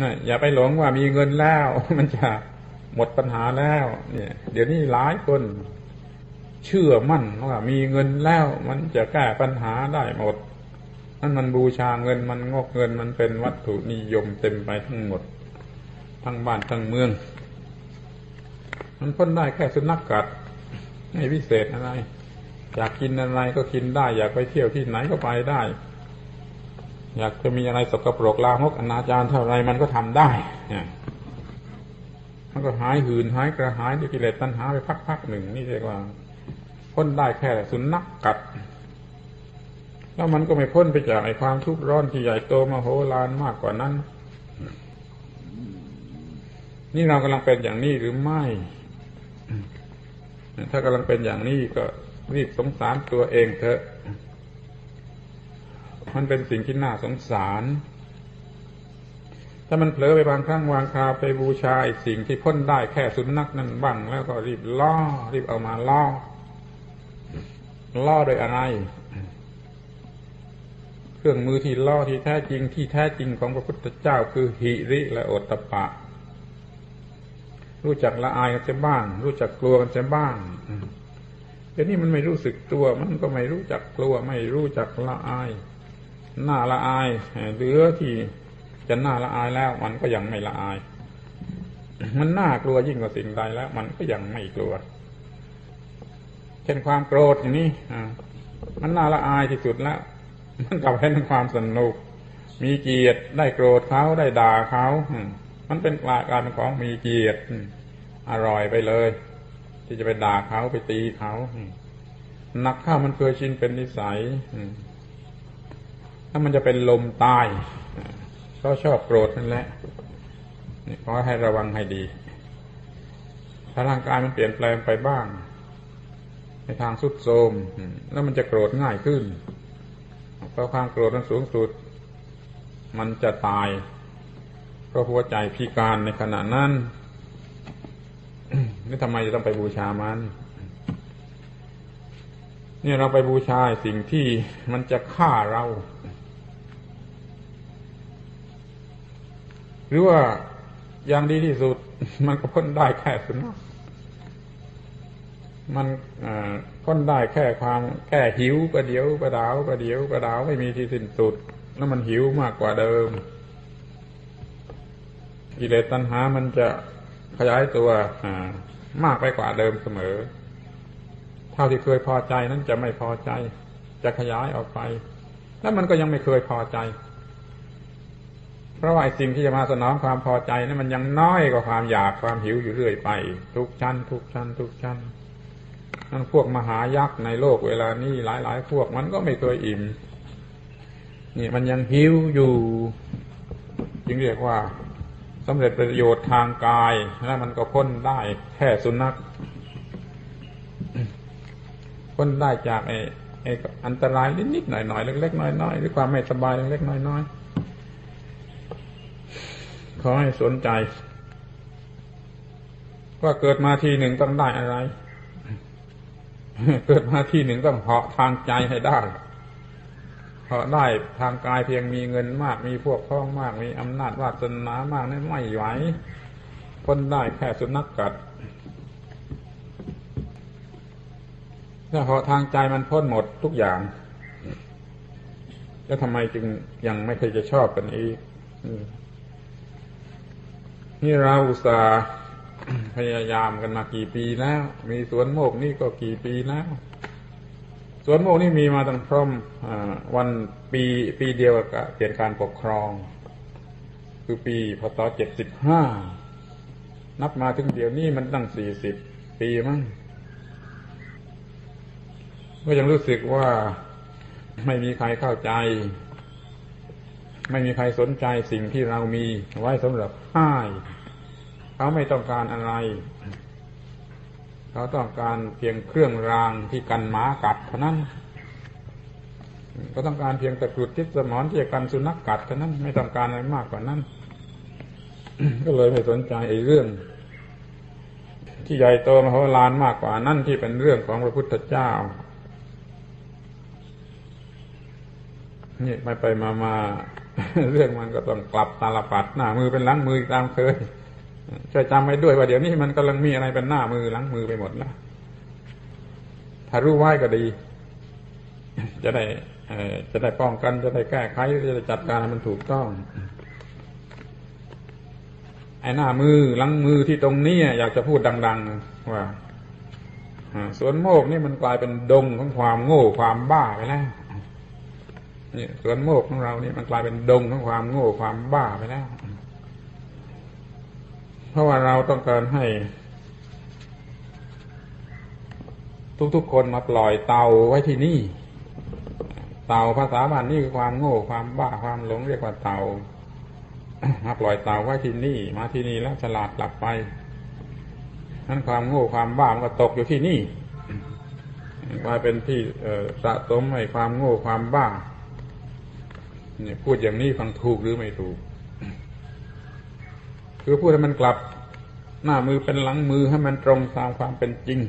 นะอย่าไปหลงว่ามีเงินแล้ว มันจะหมดปัญหาแล้ว เนี่ย เดี๋ยวนี้หลายคน เชื่อมั่นว่ามีเงินแล้ว มันจะแก้ปัญหาได้หมดนั่นมันบูชาเงินมันงกเงินมันเป็นวัตถุนิยมเต็มไปทั้งหมด ทั้งบ้านทั้งเมือง มันพ้นได้แค่สุนัขกกัดไม่พิเศษอะไร อยากกินอะไรก็กินได้ อยากไปเที่ยวที่ไหนก็ไปได้ อยากจะมีอะไรสกปรกลามกอนาจารเท่าไรมันก็ทำได้เนี่ยมันก็หายหืนหายกระหายด้วยกิเลสตัณหาไปพักๆหนึ่งนี่เรียกว่า พ้นได้แค่สุนัขกกัด แล้วมันก็ไม่พ้นไปจากไอ้ความทุกข์ร้อนที่ใหญ่โตมโหฬารมากกว่านั้น นี่เรากำลังเป็นอย่างนี้หรือไม่ ถ้ากำลังเป็นอย่างนี้ก็รีบสงสารตัวเองเถอะ มันเป็นสิ่งที่น่าสงสาร ถ้ามันเผลอไปบางครั้งวางคาวไปบูชาสิ่งที่พ้นได้แค่สุนัขนั่นบ้าง แล้วก็รีบล่อ รีบเอามาล่อ ล่อโดยอะไร เครื่องมือที่ล่อที่แท้จริงที่แท้จริงของพระพุทธเจ้าคือหิริและโอตตะปะ รู้จักละอายกันจะบ้าง รู้จักกลัวกันจะบ้างเดี๋ยวนี้มันไม่รู้สึกตัว มันก็ไม่รู้จักกลัว ไม่รู้จักละอาย หน้าละอายเหลือที่จะหน้าละอายแล้ว มันก็ยังไม่ละอาย มันน่ากลัวยิ่งกว่าสิ่งใดแล้ว มันก็ยังไม่กลัว เช่นความโกรธอย่างนี้มันน่าละอายที่สุดแล้ว มันกลับเป็นความสนุก มีเกียรติได้โกรธเขาได้ด่าเขามันเป็นกลาการของมีเกียรติอร่อยไปเลย ที่จะไปด่าเขาไปตีเขานักข้ามันเคยชินเป็นนิสัย ถ้ามันจะเป็นลมตายก็ชอบโกรธนั่นแหละนี่ขอให้ระวังให้ดี ถ้าร่างกายมันเปลี่ยนแปลงไปบ้าง ในทางสุดโทมแล้วมันจะโกรธง่ายขึ้นเพราะความโกรธนั้นสูงสุด มันจะตาย เพราะหัวใจพิการในขณะนั้นนี่ทำไมจะต้องไปบูชามันเนี่ยเราไปบูชาสิ่งที่มันจะฆ่าเรา หรือว่าอย่างดีที่สุด มันก็พ้นได้แค่สุนัขมันพ้นได้แค่ความแค่หิวประเดี๋ยวประดาวประเดี๋ยวประดาวไม่มีที่สิ้นสุด แล้วมันหิวมากกว่าเดิมกิเลสตัณหามันจะขยายตัวมากไปกว่าเดิมเสมอ เท่าที่เคยพอใจนั้นจะไม่พอใจ จะขยายออกไป แล้วมันก็ยังไม่เคยพอใจเพ ราะว่าสิ่งที่จะมาสนองความพอใจนั้นมันยังน้อยกว่าความอยากความหิวอยู่เรื่อยไป ทุกชั้น ทุกชั้น ทุกชั้นนั่นพวกมหายักษ์ในโลกเวลานี้หลายๆ พวกมันก็ไม่เคยอิ่มนี่มันยังหิวอยู่ จึงเรียกว่าสำเร็จประโยชน์ทางกายแล้วมันก็พ้นได้แค่สุนัขพ้นได้จากไอ้ไอ้อันตรายนิดๆหน่อยๆเล็กๆน้อยๆหรือความไม่สบายเล็กๆน้อยๆ ขอให้สนใจ ว่าเกิดมาทีหนึ่งต้องได้อะไร เกิดมาทีหนึ่งต้องเหาะทางใจให้ได้เพราะได้ทางกายเพียงมีเงินมาก มีพวกพ้องมาก มีอำนาจวาสนามากนั้นไม่ไหวพ้นได้แค่สุนัขกกัดถ้าพอทางใจมันพ้นหมดทุกอย่าง แล้วทำไมจึงยังไม่เคยจะชอบกันอีก นี่เราอุตส่าห์พยายามกันมากี่ปีแล้ว มีสวนโมกนี่ก็กี่ปีแล้วสวนโมกนี่มีมาตั้งพร้อมวันปีปีเดียวกับเปลี่ยนการปกครอง คือปีพศเจ็ดสิบห้านับมาถึงเดี๋ยวนี้มันตั้งสี่สิบปีมั้งก็ยังรู้สึกว่าไม่มีใครเข้าใจ ไม่มีใครสนใจสิ่งที่เรามีไว้สำหรับให้เขาไม่ต้องการอะไร เขาต้องการเพียงเครื่องรางที่กันหมากัดเท่านั้นก็ต้องการเพียงตะกรุดทิศสมอนที่จะกันสุนัขกกัดเท่านั้นไม่ต้องการอะไรมากกว่านั้น ก็เลยไม่สนใจไอ้เรื่อง ที่ใหญ่โตมโหฬารมากกว่านั่นที่เป็นเรื่องของพระพุทธเจ้านี่ไปไปมามา เรื่องมันก็ต้องกลับตาลปัดหน้ามือเป็นหลังมือตามเคยช่วยจำไว้ด้วยว่าเดี๋ยวนี้มันกำลังมีอะไรเป็นหน้ามือหลังมือไปหมดแล้วถ้ารู้ไว้ก็ดี จะได้จะได้ป้องกันจะได้แก้ไขจะได้จัดการให้มันถูกต้องไอ้หน้ามือหลังมือที่ตรงนี้อยากจะพูดดัง ๆ ว่าสวนโมกนี่มันกลายเป็นดงของความโง่ความบ้าไปแล้ว นี่สวนโมกของเรานี่มันกลายเป็นดงของความโง่ความบ้าไปแล้ว เพราะว่าเราต้องการให้ ทุกๆคนมาปล่อยเตาไว้ที่นี่ เตาภาษาบ้านนี่คือความโง่ความบ้าความหลงเรียกว่าเตามาปล่อยเตาไว้ที่นี่ มาที่นี่แล้วฉลาดกลับไปนั้นความโง่ความบ้ามันก็ตกอยู่ที่นี่กลายเป็นที่สะสมให้ความโง่ความบ้า เนี่ยพูดอย่างนี้ฟังถูกหรือไม่ถูก คือพูดให้มันกลับ หน้ามือเป็นหลังมือให้มันตรงตามความเป็นจริง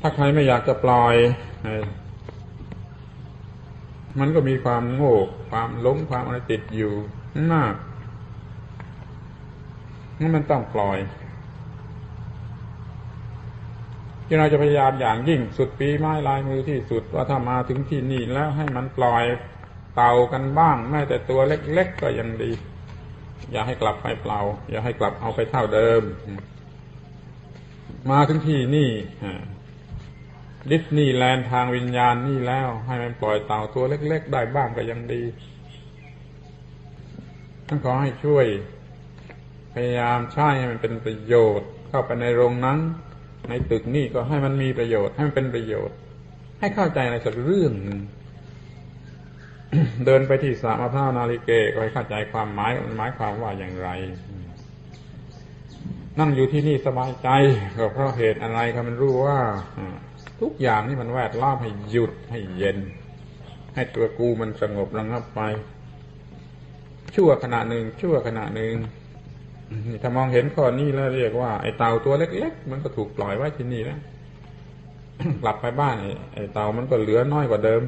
ถ้าใครไม่อยากจะปล่อย มันก็มีความโง่ ความหลงความอะไรติดอยู่มากนั่นมันต้องปล่อย ที่เราจะพยายามอย่างยิ่งสุดปีไม้ลายมือที่สุดว่าถ้ามาถึงที่นี่แล้วให้มันปล่อยเต่ากันบ้าง แม้แต่ตัวเล็กๆก็ยังดี อย่าให้กลับไปเปล่า อย่าให้กลับเอาไปเท่าเดิม มาถึงที่นี่ดิสนีย์แลนด์ทางวิญญาณนี่แล้ว ให้มันปล่อยเต่าตัวเล็ก ๆ ได้บ้างก็ยังดีต้องขอให้ช่วย พยายามใช้ให้มันเป็นประโยชน์เข้าไปในโรงนั้น ในตึกนี่ก็ให้มันมีประโยชน์ ให้มันเป็นประโยชน์ ให้เข้าใจอะไรสักเรื่องหนึ่งเดินไปที่สระมะพร้าวนาลิเกก็ให้เข้าใจความหมายมันหมายความว่าอย่างไร นั่งอยู่ที่นี่สบายใจก็เพราะเหตุอะไรก็มันรู้ว่าทุกอย่างนี่มันแวดล้อมให้หยุดให้เย็น ให้ตัวกูมันสงบระงับไป ชั่วขณะหนึ่งชั่วขณะหนึ่ง ถ้ามองเห็นข้อนี้แล้วเรียกว่าไอ้เต่าตัวเล็ก ๆ มันก็ถูกปล่อยไว้ที่นี่แล้วกลับไปบ้านไอ้เต่ามันก็เหลือน้อยกว่าเดิม